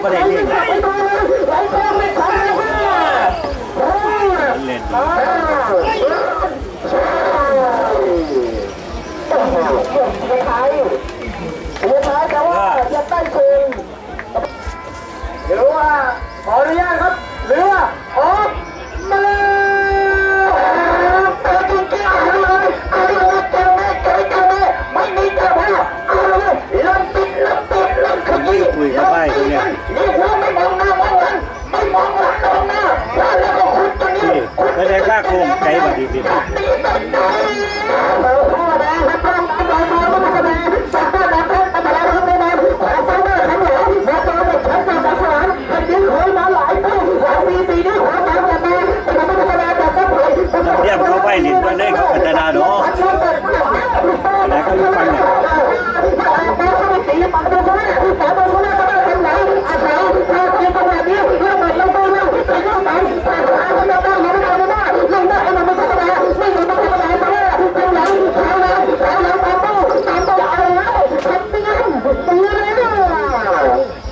แล้วก็ได้เรียกไหลไปไหลไปไม่นเล่นเดี๋ยวเสียท้ายเสียท้ายแต่ว่าจะได้คืนหรือว่าขออนุญาตครับ ขอฟังกันมาแต่ไม่ได้แสดงแบบนั้นเลยเรียกเขาไปลิ้นมาเลยเขาพัฒนาเนาะแล้วก็ฟังเนี่ย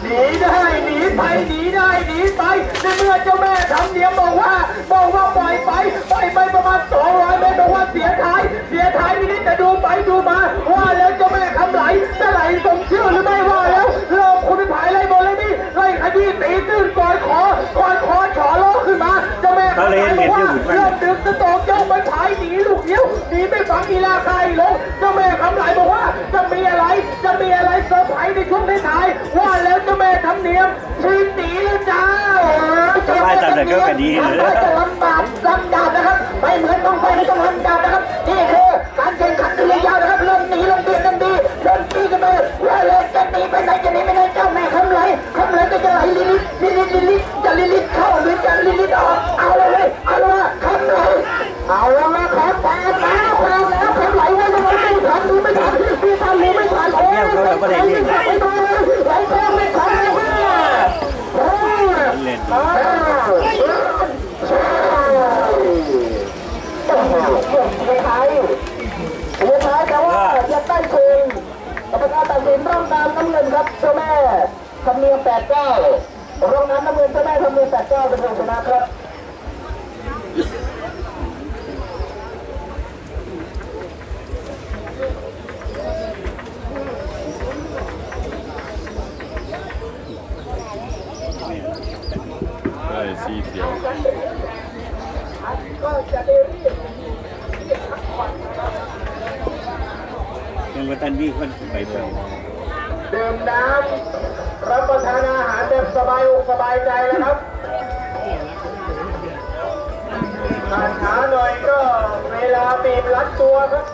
หนีได้หนีไปหนีได้หนีไปในเมื่อเจ้าแม่ทำเนียมบอกว่าบอกว่าปล่อยไปปล่อยไปประมาณ200เมตรบอกว่าเสียท้าย เสียท้ายนิดๆแต่ดูไปดูมา ว่าแล้วเจ้าแม่คำไหลจะไหลสมชื่อหรือไม่ว่าแล้วโลกคุณไปผายไล่บอลเลยนี่ไล่ขยี้ตีตื้นกอดคอกอดคอฉอโลขึ้นมาเจ้าแม่คำไหลบอกว่า เริ่มดึงจะตอกเจ้าไปผายหนีลูกเดียวหนีไม่ฟังอีลาใครลงเจ้าแม่คำไหลบอกว่าจะมีอะไรจะมีอะไรเซอร์ไพรส์ในช่วงท้ายๆว่าแล้วเจ้าแม่ทำเนียมชีหนีแล้วจ้าไปตามแต่ก็ดีเลยจะลำบากลำดาบนะครับไม่เหมือนต้องไปต้องลำดาบนะครับนี่คือการแข่งขันที่ยาวนะครับเริ่มหนีลงเบียดกันดีเดินตีกันไปว่าเลยจะหนีไปไหนจะหนีไปไหนเจ้าแม่คำไหลคำไหลก็จะไหลลิลิลิลิลิลิจะลิลิเข้าหรือจะลิลิออกเอาเลย เอาละครับแต่แล้วแล้วแล้วคำไหลว่าจะไม่ทันดูไม่ทันพี่ทันดูไม่ทันโอ้ยไหลไปไหลไปไม่ทันเลยว่าโอ้ยเล่นอ้าวใช่โอ้โหเกี่ยวเสียท้ายเสียท้ายแต่ว่าจะได้คืนกรรมการตัดสินร่องน้ำน้ำเงินครับเจ้าแม่ทำเนียมแปดเก้าร่องน้ำน้ำเงินเจ้าแม่ทำเนียมแปดเก้าเป็นผู้ชนะครับ สีเขียวก็จะได้รีบยังว่าท่านวิ่งคนไปเบิ่งดื่มน้ำรับประทานอาหารแบบสบายอกสบายใจนะครับขาดขาหน่อยก็เวลาบีบรัดตัวครับ